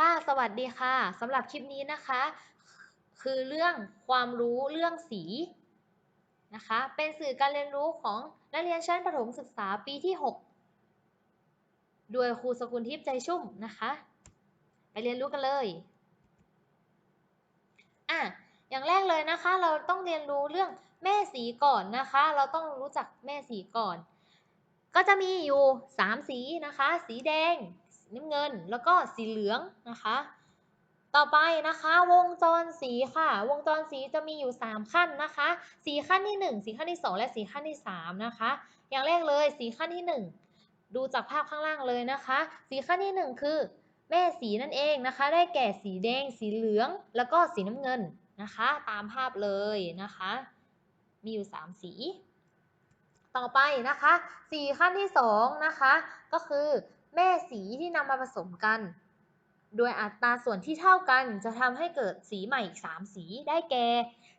ค่ะ สวัสดีค่ะสำหรับคลิปนี้นะคะ คือเรื่องความรู้เรื่องสีนะคะ เป็นสื่อการเรียนรู้ของนักเรียนชั้นประถมศึกษาปีที่ 6 โดยครูสกุลทิพย์ใจชุ่มนะคะ ไปเรียนรู้กันเลยอะอย่างแรกเลยนะคะ เราต้องเรียนรู้เรื่องแม่สีก่อนนะคะ เราต้องรู้จักแม่สีก่อน ก็จะมีอยู่ 3 สีนะคะ สีแดง น้ำเงินแล้วก็สีเหลืองนะคะ ต่อไปนะคะวงจรสีค่ะ วงจรสีจะมีอยู่ 3 ขั้นนะคะ สีขั้นที่ 1 สีขั้นที่ 2 และสีขั้นที่ 3 นะคะ อย่างแรกเลยสีขั้นที่ 1 ดูจากภาพข้างล่างเลยนะคะ สีขั้นที่ 1 คือ แม่สีนั่นเองนะคะ ได้แก่สีแดง สีเหลือง แล้วก็สีน้ำเงินนะคะ ตามภาพเลยนะคะ มีอยู่ 3 สีต่อไปนะคะ สีขั้นที่2นะคะ ก็คือ แม่สีที่นำมาผสมกัน โดยอัตราส่วนที่เท่ากันจะทำให้เกิดสีใหม่อีก3สีได้แก่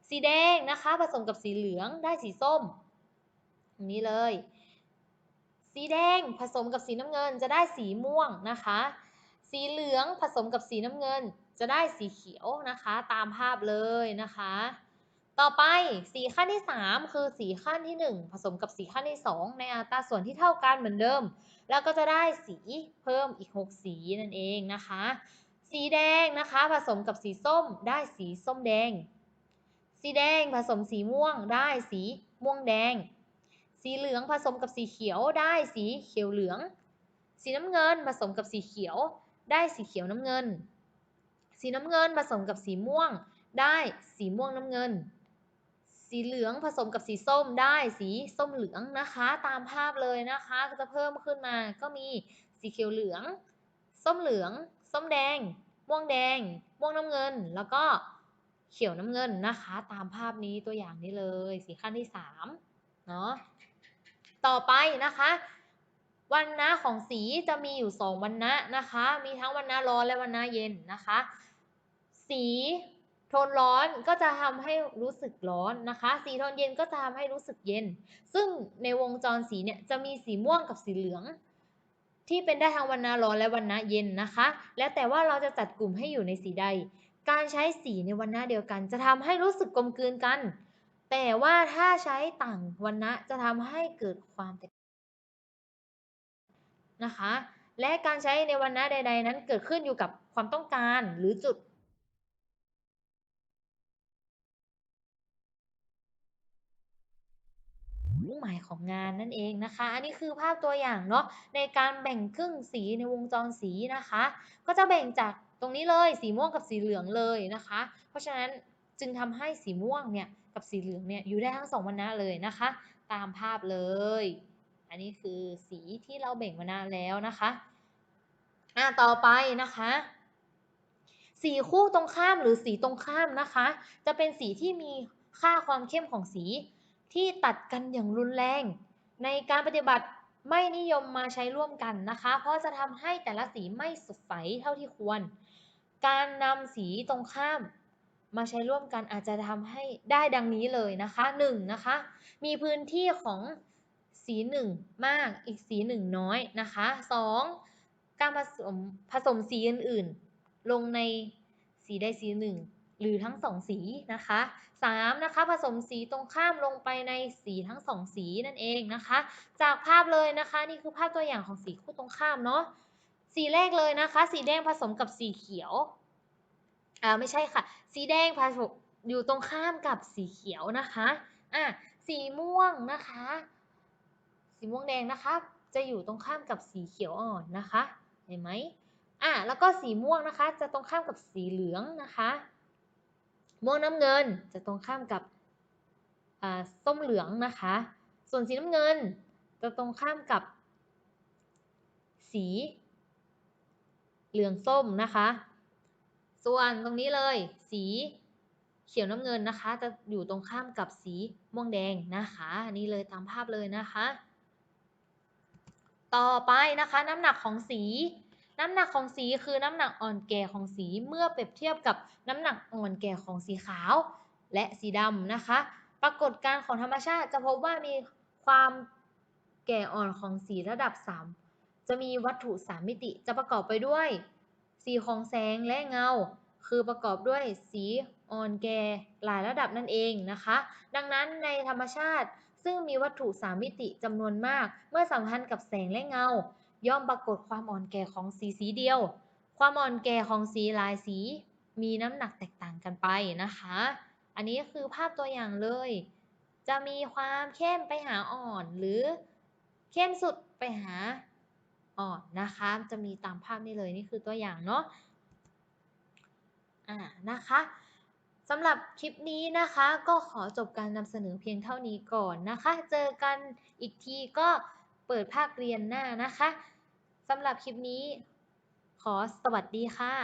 สีแดงนะคะผสมกับสีเหลืองได้สีส้มนี้เลย สีแดงผสมกับสีน้ำเงินจะได้สีม่วงนะคะ สีเหลืองผสมกับสีน้ำเงินจะได้สีเขียวนะคะ ตามภาพเลยนะคะ ต่อไปสีขั้นที่ 3 คือสีขั้นที่ 1 ผสมกับสีขั้นที่ 2 ในอัตราส่วนที่เท่ากันเหมือนเดิม แล้วก็จะได้สีเพิ่มอีก 6 สีนั่นเองนะคะ สีแดงนะคะผสมกับสีส้มได้สีส้มแดง สีแดงผสมสีม่วงได้สีม่วงแดง สีเหลืองผสมกับสีเขียวได้สีเขียวเหลือง สีน้ำเงินผสมกับสีเขียวได้สีเขียวน้ำเงิน สีน้ำเงินผสมกับสีม่วง ได้สีม่วงน้ำเงิน สีเหลืองผสมกับสีส้มได้สีส้มเหลืองนะคะ ตามภาพเลยนะคะก็จะเพิ่มขึ้นมาก็มีสีเขียวเหลือง ส้มเหลือง ส้มแดง ม่วงแดง ม่วงน้ำเงิน แล้วก็เขียวน้ำเงินนะคะ ตามภาพนี้ตัวอย่างนี้เลย สีขั้นที่3เนาะต่อไปนะคะวันนะของสีจะมีอยู่ 2 วันนะนะคะ มีทั้งวันนะร้อนและวันนะเย็นนะคะ สี โทนร้อนก็จะทำให้รู้สึกร้อนนะคะ สีโทนเย็นก็จะทำให้รู้สึกเย็น ซึ่งในวงจรสีเนี่ยจะมีสีม่วงกับสีเหลือง ที่เป็นได้ทั้งวันนะร้อนและวันนะเย็นนะคะ แล้วแต่ว่าเราจะจัดกลุ่มให้อยู่ในสีใด การใช้สีในวันนะเดียวกัน จะทำให้รู้สึกกลมกลืนกัน แต่ว่าถ้าใช้ต่างวันนะจะทำให้เกิดความแตกนะคะ และการใช้ในวันนะใด ๆ นั้นเกิดขึ้นอยู่กับความต้องการหรือจุด หมายของงานนั่นเองนะคะ อันนี้คือภาพตัวอย่างเนาะในการแบ่งครึ่งสีในวงจรสีนะคะ ก็จะแบ่งจากตรงนี้เลยสีม่วงกับสีเหลืองเลยนะคะ เพราะฉะนั้นจึงทำให้สีม่วงเนี่ยกับสีเหลืองเนี่ยอยู่ได้ทั้งสองวรรณะเลยนะคะ ตามภาพเลย อันนี้คือสีที่เราแบ่งวรรณะแล้วนะคะอ่าต่อไปนะคะสีคู่ตรงข้ามหรือสีตรงข้ามนะคะ จะเป็นสีที่มีค่าความเข้มของสี ที่ตัดกันอย่างรุนแรง ในการปฏิบัติไม่นิยมมาใช้ร่วมกันนะคะ เพราะจะทำให้แต่ละสีไม่สดใสเท่าที่ควร การนำสีตรงข้ามมาใช้ร่วมกันอาจจะทำให้ได้ดังนี้เลยนะคะ1นนะคะ มีพื้นที่ของสีหนึ่งมากอีกสีหนึ่งน้อยนะคะ 2. การผสมผสมสีอื่นๆ ลงในสีใดสีหนึ่ง หรือทั้งสองสีนะคะ 3. นะคะผสมสีตรงข้ามลงไปในสีทั้งสองสีนั่นเองนะคะ จากภาพเลยนะคะนี่คือภาพตัวอย่างของสีคู่ตรงข้ามเนาะสีแรกเลยนะคะ สีแดงผสมกับสีเขียวอ่าไม่ใช่ค่ะ สีแดงผสมอยู่ตรงข้ามกับสีเขียวนะคะอะสีม่วงนะคะ สีม่วงแดงนะคะ จะอยู่ตรงข้ามกับสีเขียวอ่อนนะคะ เห็นไหมอะแล้วก็สีม่วงนะคะ จะตรงข้ามกับสีเหลืองนะคะ ม่วงน้ำเงินจะตรงข้ามกับส้มเหลืองนะคะ ส่วนสีน้ำเงินจะตรงข้ามกับ สีเหลืองส้มนะคะ ส่วนตรงนี้เลย สีเขียวน้ำเงินนะคะ จะอยู่ตรงข้ามกับสีม่วงแดงนะคะนี่เลยตามภาพเลยนะคะ ต่อไปนะคะน้ำหนักของสี น้ำหนักของสีคือน้ำหนักอ่อนแก่ของสีเมื่อเปรียบเทียบกับน้ำหนักอ่อนแก่ของสีขาว และสีดำนะคะ ปรากฏการของธรรมชาติจะพบว่ามีความแก่อ่อนของสีระดับ 3 จะมีวัตถุ 3 มิติจะประกอบไปด้วย สีของแสงและเงา คือประกอบด้วยสีอ่อนแก่หลายระดับนั่นเองนะคะ ดังนั้นในธรรมชาติซึ่งมีวัตถุสามมิติจำนวนมาก เมื่อสัมพันธ์กับแสงและเงา ย่อมปรากฏความอ่อนแก่ของสีสีเดียว ความอ่อนแก่ของสีหลายสีมีน้ำหนักแตกต่างกันไปนะคะ อันนี้คือภาพตัวอย่างเลย จะมีความเข้มไปหาอ่อนหรือเข้มสุดไปหาอ่อนนะคะ จะมีตามภาพนี้เลยนี่คือตัวอย่างเนาะ อ่านะคะสำหรับคลิปนี้นะคะก็ขอจบการนำเสนอเพียงเท่านี้ก่อนนะคะ เจอกันอีกทีก็ เปิดภาคเรียนหน้านะคะสำหรับคลิปนี้ขอสวัสดีค่ะ